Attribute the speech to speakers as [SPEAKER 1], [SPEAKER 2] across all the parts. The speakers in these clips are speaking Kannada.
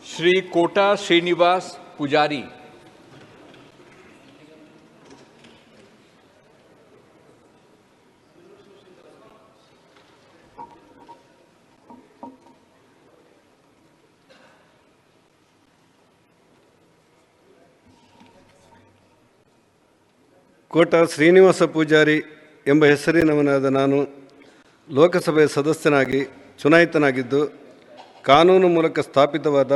[SPEAKER 1] श्री कोटा श्रीनिवास पुजारी
[SPEAKER 2] ಕೋಟ ಶ್ರೀನಿವಾಸ ಪೂಜಾರಿ ಎಂಬ ಹೆಸರಿನವನಾದ ನಾನು ಲೋಕಸಭೆಯ ಸದಸ್ಯನಾಗಿ ಚುನಾಯಿತನಾಗಿದ್ದು ಕಾನೂನು ಮೂಲಕ ಸ್ಥಾಪಿತವಾದ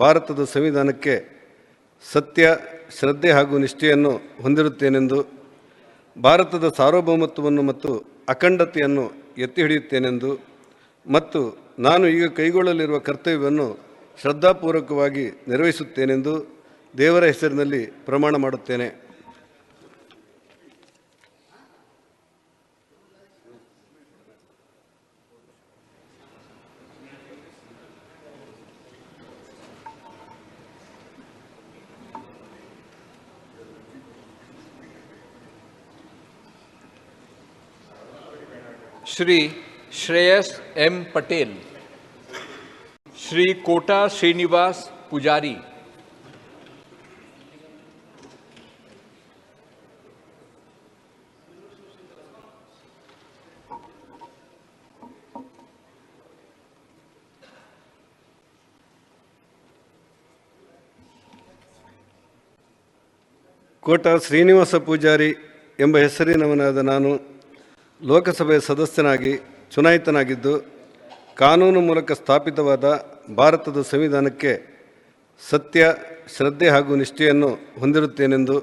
[SPEAKER 2] ಭಾರತದ ಸಂವಿಧಾನಕ್ಕೆ ಸತ್ಯ, ಶ್ರದ್ಧೆ ಹಾಗೂ ನಿಷ್ಠೆಯನ್ನು ಹೊಂದಿರುತ್ತೇನೆಂದು, ಭಾರತದ ಸಾರ್ವಭೌಮತ್ವವನ್ನು ಮತ್ತು ಅಖಂಡತೆಯನ್ನು ಎತ್ತಿ ಹಿಡಿಯುತ್ತೇನೆಂದು ಮತ್ತು ನಾನು ಈಗ ಕೈಗೊಳ್ಳಲಿರುವ ಕರ್ತವ್ಯವನ್ನು ಶ್ರದ್ಧಾಪೂರ್ವಕವಾಗಿ ನಿರ್ವಹಿಸುತ್ತೇನೆಂದು ದೇವರ ಹೆಸರಿನಲ್ಲಿ ಪ್ರಮಾಣ ಮಾಡುತ್ತೇನೆ.
[SPEAKER 1] ಶ್ರೀ ಶ್ರೇಯಸ್ ಎಂ ಪಟೇಲ್ ಶ್ರೀ ಕೋಟಾ ಶ್ರೀನಿವಾಸ್ ಪೂಜಾರಿ.
[SPEAKER 2] ಕೋಟ ಶ್ರೀನಿವಾಸ ಪೂಜಾರಿ ಎಂಬ ಹೆಸರಿನವನಾದ ನಾನು ಲೋಕಸಭೆಯ ಸದಸ್ಯನಾಗಿ ಚುನಾಯಿತನಾಗಿದ್ದು ಕಾನೂನು ಮೂಲಕ ಸ್ಥಾಪಿತವಾದ ಭಾರತದ ಸಂವಿಧಾನಕ್ಕೆ ಸತ್ಯ, ಶ್ರದ್ಧೆ ಹಾಗೂ ನಿಷ್ಠೆಯನ್ನು ಹೊಂದಿರುತ್ತೇನೆಂದು,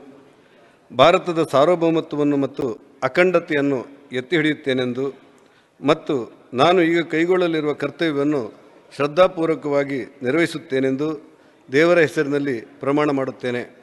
[SPEAKER 2] ಭಾರತದ ಸಾರ್ವಭೌಮತ್ವವನ್ನು ಮತ್ತು ಅಖಂಡತೆಯನ್ನು ಎತ್ತಿ ಹಿಡಿಯುತ್ತೇನೆಂದು ಮತ್ತು ನಾನು ಈಗ ಕೈಗೊಳ್ಳಲಿರುವ ಕರ್ತವ್ಯವನ್ನು ಶ್ರದ್ಧಾಪೂರ್ವಕವಾಗಿ ನಿರ್ವಹಿಸುತ್ತೇನೆಂದು ದೇವರ ಹೆಸರಿನಲ್ಲಿ ಪ್ರಮಾಣ ಮಾಡುತ್ತೇನೆ.